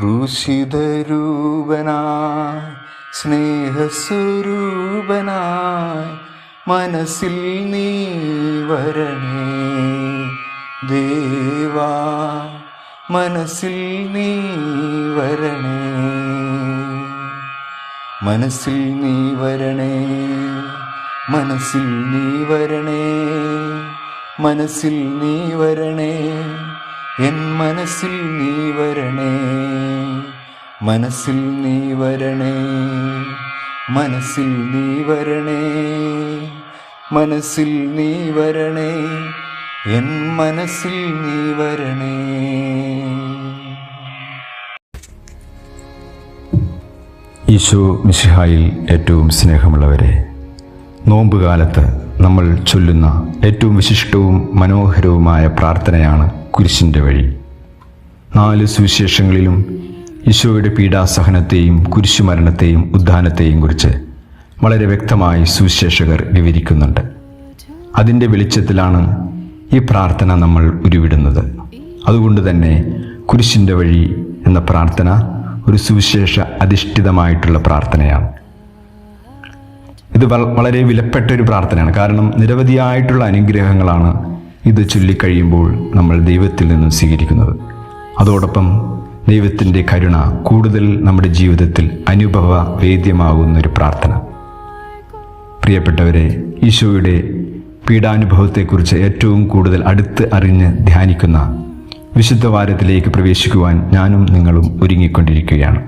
ക്രൂശിതരൂപനായി സ്നേഹസ്വരൂപനായി മനസ്സിൽ നീ വരണേ. ദേവാ മനസ്സിൽ നീ വരണേ. മനസ്സിൽ നീ വരണേ. മനസ്സിൽ നീ വരണേ. മനസ്സിൽ നീ വരണേ. എൻ മനസ്സിൽ നീ വരണേ. മനസ്സിൽ നീ വരണേ മനസ്സിൽ നീ വരണേ മനസ്സിൽ നീ വരണേ എൻ മനസ്സിൽ നീ വരണേ. ഈശോ മിശിഹായിൽ ഏറ്റവും സ്നേഹമുള്ളവരെ നോമ്പുകാലത്ത് നമ്മൾ ചൊല്ലുന്ന ഏറ്റവും വിശിഷ്ടവും മനോഹരവുമായ പ്രാർത്ഥനയാണ് കുരിശിന്റെ വഴി. നാല് സുവിശേഷങ്ങളിലും ഈശോയുടെ പീഡാസഹനത്തെയും കുരിശുമരണത്തെയും ഉദ്ധാനത്തെയും കുറിച്ച് വളരെ വ്യക്തമായി സുവിശേഷകർ വിവരിക്കുന്നുണ്ട്. അതിന്റെ വെളിച്ചത്തിലാണ് ഈ പ്രാർത്ഥന നമ്മൾ ഉരുവിടുന്നത്. അതുകൊണ്ട് തന്നെ കുരിശിന്റെ വഴി എന്ന പ്രാർത്ഥന ഒരു സുവിശേഷ അധിഷ്ഠിതമായിട്ടുള്ള പ്രാർത്ഥനയാണ്. ഇത് വളരെ വിലപ്പെട്ട ഒരു പ്രാർത്ഥനയാണ്. കാരണം നിരവധിയായിട്ടുള്ള അനുഗ്രഹങ്ങളാണ് ഇത് ചൊല്ലിക്കഴിയുമ്പോൾ നമ്മൾ ദൈവത്തിൽ നിന്നും സ്വീകരിക്കുന്നത്. അതോടൊപ്പം ദൈവത്തിന്റെ കരുണ കൂടുതൽ നമ്മുടെ ജീവിതത്തിൽ അനുഭവ വേദ്യമാകുന്നൊരു പ്രാർത്ഥന. പ്രിയപ്പെട്ടവരെ ഈശോയുടെ പീഡാനുഭവത്തെക്കുറിച്ച് ഏറ്റവും കൂടുതൽ അടുത്ത് അറിഞ്ഞ് ധ്യാനിക്കുന്ന വിശുദ്ധ വാരത്തിലേക്ക് പ്രവേശിക്കുവാൻ ഞാനും നിങ്ങളും ഒരുങ്ങിക്കൊണ്ടിരിക്കുകയാണ്.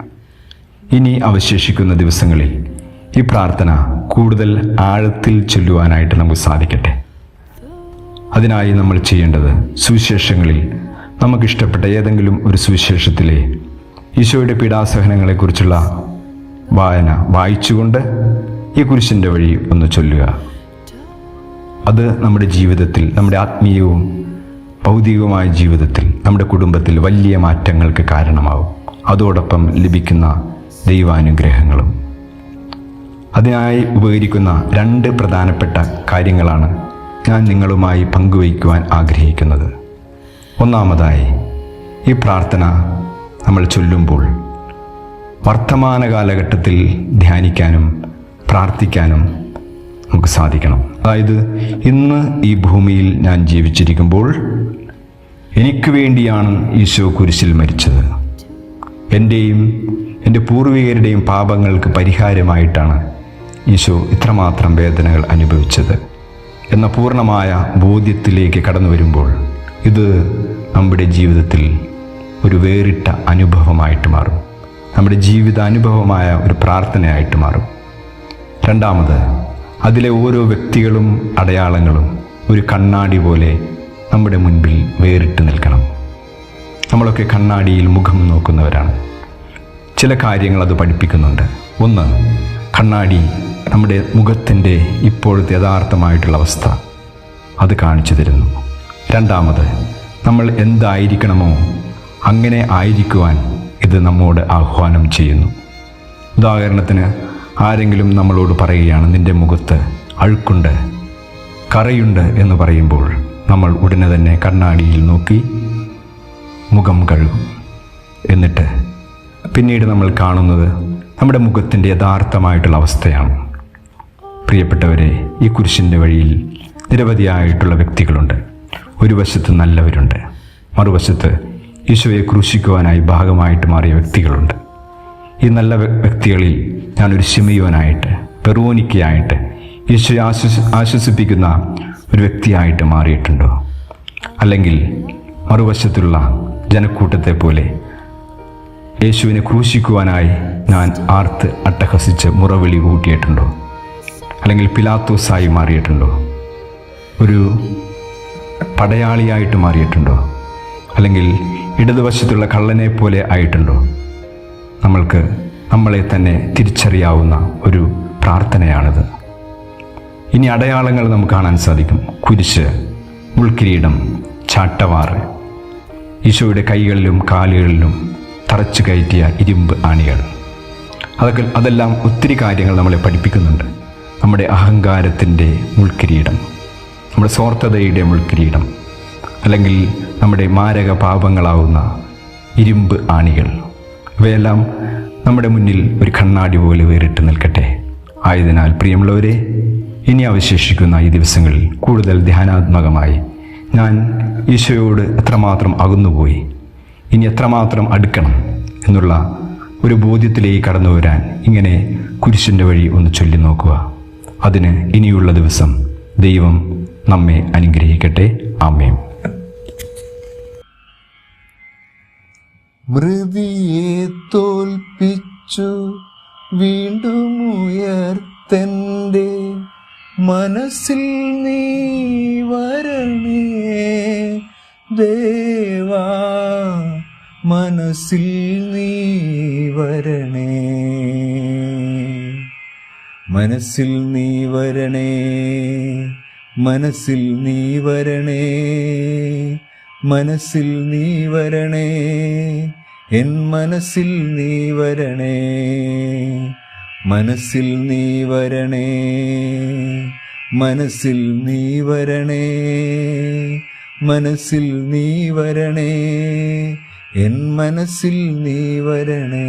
ഇനി അവശേഷിക്കുന്ന ദിവസങ്ങളിൽ ഈ പ്രാർത്ഥന കൂടുതൽ ആഴത്തിൽ ചൊല്ലുവാനായിട്ട് നമുക്ക് സാധിക്കട്ടെ. അതിനായി നമ്മൾ ചെയ്യേണ്ടത് സുവിശേഷങ്ങളിൽ നമുക്കിഷ്ടപ്പെട്ട ഏതെങ്കിലും ഒരു സുവിശേഷത്തിലെ ഈശോയുടെ പീഡാസഹനങ്ങളെക്കുറിച്ചുള്ള വായന വായിച്ചുകൊണ്ട് ഈ കുരിശിന്റെ വഴി ഒന്ന് ചൊല്ലുക. അത് നമ്മുടെ ജീവിതത്തിൽ നമ്മുടെ ആത്മീയവും ഭൗതികവുമായ ജീവിതത്തിൽ നമ്മുടെ കുടുംബത്തിൽ വലിയ മാറ്റങ്ങൾക്ക് കാരണമാവും. അതോടൊപ്പം ലഭിക്കുന്ന ദൈവാനുഗ്രഹങ്ങളും. അതിനായി ഉപകരിക്കുന്ന രണ്ട് പ്രധാനപ്പെട്ട കാര്യങ്ങളാണ് ഞാൻ നിങ്ങളുമായി പങ്കുവയ്ക്കുവാൻ ആഗ്രഹിക്കുന്നത്. ഒന്നാമതായി ഈ പ്രാർത്ഥന നമ്മൾ ചൊല്ലുമ്പോൾ വർത്തമാന കാലഘട്ടത്തിൽ ധ്യാനിക്കാനും പ്രാർത്ഥിക്കാനും നമുക്ക് സാധിക്കണം. അതായത് ഇന്ന് ഈ ഭൂമിയിൽ ഞാൻ ജീവിച്ചിരിക്കുമ്പോൾ എനിക്ക് വേണ്ടിയാണ് ഈശോ കുരിശിൽ മരിച്ചത്. എന്റെയും എന്റെ പൂർവികരുടെയും പാപങ്ങൾക്ക് പരിഹാരമായിട്ടാണ് ഈശോ ഇത്രമാത്രം വേദനകൾ അനുഭവിച്ചത്. എന്ന പൂർണമായ ബോധ്യത്തിലേക്ക് കടന്നു വരുമ്പോൾ ഇത് നമ്മുടെ ജീവിതത്തിൽ ഒരു വേറിട്ട അനുഭവമായിട്ട് മാറും. നമ്മുടെ ജീവിതാനുഭവമായ ഒരു പ്രാർത്ഥനയായിട്ട് മാറും. രണ്ടാമത് അതിലെ ഓരോ വ്യക്തികളും അടയാളങ്ങളും ഒരു കണ്ണാടി പോലെ നമ്മുടെ മുൻപിൽ വേറിട്ട് നിൽക്കണം. നമ്മളൊക്കെ കണ്ണാടിയിൽ മുഖം നോക്കുന്നവരാണ്. ചില കാര്യങ്ങൾ അത് പഠിപ്പിക്കുന്നുണ്ട്. ഒന്ന് കണ്ണാടി നമ്മുടെ മുഖത്തിന്റെ ഇപ്പോഴത്തെ യഥാർത്ഥമായിട്ടുള്ള അവസ്ഥ അത് കാണിച്ചു തരുന്നു. രണ്ടാമത് നമ്മൾ എന്തായിരിക്കണമോ അങ്ങനെ ആയിരിക്കുവാൻ ഇത് നമ്മോട് ആഹ്വാനം ചെയ്യുന്നു. ഉദാഹരണത്തിന് ആരെങ്കിലും നമ്മളോട് പറയുകയാണ് നിന്റെ മുഖത്ത് അഴുക്കുണ്ട് കറയുണ്ട് എന്ന് പറയുമ്പോൾ നമ്മൾ ഉടനെ തന്നെ കണ്ണാടിയിൽ നോക്കി മുഖം കഴുകും. എന്നിട്ട് പിന്നീട് നമ്മൾ കാണുന്നത് നമ്മുടെ മുഖത്തിന്റെ യഥാർത്ഥമായിട്ടുള്ള അവസ്ഥയാണ്. പ്രിയപ്പെട്ടവരെ ഈ കുരിശിന്റെ വഴിയിൽ നിരവധിയായിട്ടുള്ള വ്യക്തികളുണ്ട്. ഒരു വശത്ത് നല്ലവരുണ്ട് മറുവശത്ത് ഈശോയെ ക്രൂശിക്കുവാനായി ഭാഗമായിട്ട് മാറിയ വ്യക്തികളുണ്ട്. ഈ നല്ല വ്യ- വ്യക്തികളിൽ ഞാനൊരു ശിമയോനായിട്ട് പെറുവോനിക്കയായിട്ട് ഈശോയെ ആശ്വസ് ആശ്വസിപ്പിക്കുന്ന ഒരു വ്യക്തിയായിട്ട് മാറിയിട്ടുണ്ടോ? അല്ലെങ്കിൽ മറുവശത്തുള്ള ജനക്കൂട്ടത്തെ പോലെ യേശുവിനെ ക്രൂശിക്കുവാനായി ഞാൻ ആർത്ത് അട്ടഹസിച്ച് മുറവിളി കൂട്ടിയിട്ടുണ്ടോ? അല്ലെങ്കിൽ പിലാത്തോസായി മാറിയിട്ടുണ്ടോ? ഒരു പടയാളിയായിട്ട് മാറിയിട്ടുണ്ടോ? അല്ലെങ്കിൽ ഇടതുവശത്തുള്ള കള്ളനെ പോലെ ആയിട്ടുണ്ടോ? നമ്മൾക്ക് നമ്മളെ തന്നെ തിരിച്ചറിയാവുന്ന ഒരു പ്രാർത്ഥനയാണിത്. ഇനി അടയാളങ്ങൾ നമുക്ക് കാണാൻ സാധിക്കും. കുരിശ് മുൾക്കിരീടം ചാട്ടവാറ് ഈശോയുടെ കൈകളിലും കാലുകളിലും തറച്ചു കയറ്റിയ ഇരുമ്പ് ആണികൾ. അതൊക്കെ അതെല്ലാം ഒത്തിരി കാര്യങ്ങൾ നമ്മളെ പഠിപ്പിക്കുന്നുണ്ട്. നമ്മുടെ അഹങ്കാരത്തിന്റെ മുൾക്കിരീടം നമ്മുടെ സ്വാർത്ഥതയുടെ മുൾക്കിരീടം അല്ലെങ്കിൽ നമ്മുടെ മാരക പാപങ്ങളാവുന്ന ഇരുമ്പ് ആണികൾ. ഇവയെല്ലാം നമ്മുടെ മുന്നിൽ ഒരു കണ്ണാടി പോലെ വേറിട്ട് നിൽക്കട്ടെ. ആയതിനാൽ പ്രിയമുള്ളവരെ ഇനി അവശേഷിക്കുന്ന ഈ ദിവസങ്ങളിൽ കൂടുതൽ ധ്യാനാത്മകമായി ഞാൻ ഈശോയോട് എത്രമാത്രം അകന്നുപോയി ഇനി എത്രമാത്രം അടുക്കണം എന്നുള്ള ഒരു ബോധ്യത്തിലേക്ക് കടന്നു വരാൻ ഇങ്ങനെ കുരിശിന്റെ വഴി ഒന്ന് ചൊല്ലി നോക്കുക. അതിന് ഇനിയുള്ള ദിവസം ദൈവം നമ്മെ അനുഗ്രഹിക്കട്ടെ. ആമേം മൃതിയെ തോൽപ്പിച്ചു വീണ്ടും ഉയർത്തന്റെ മനസ്സിൽ നീ വരണേ. ദേവാ മനസ്സിൽ നീ വരണേ. മനസ്സിൽ നീ വരണേ. മനസ്സിൽ നീ വരണേ മനസ്സിൽ നീ വരണേ എൻ മനസ്സിൽ നീ വരണേ മനസ്സിൽ നീ വരണേ മനസ്സിൽ നീ വരണേ മനസ്സിൽ നീ വരണേ എൻ മനസ്സിൽ നീ വരണേ.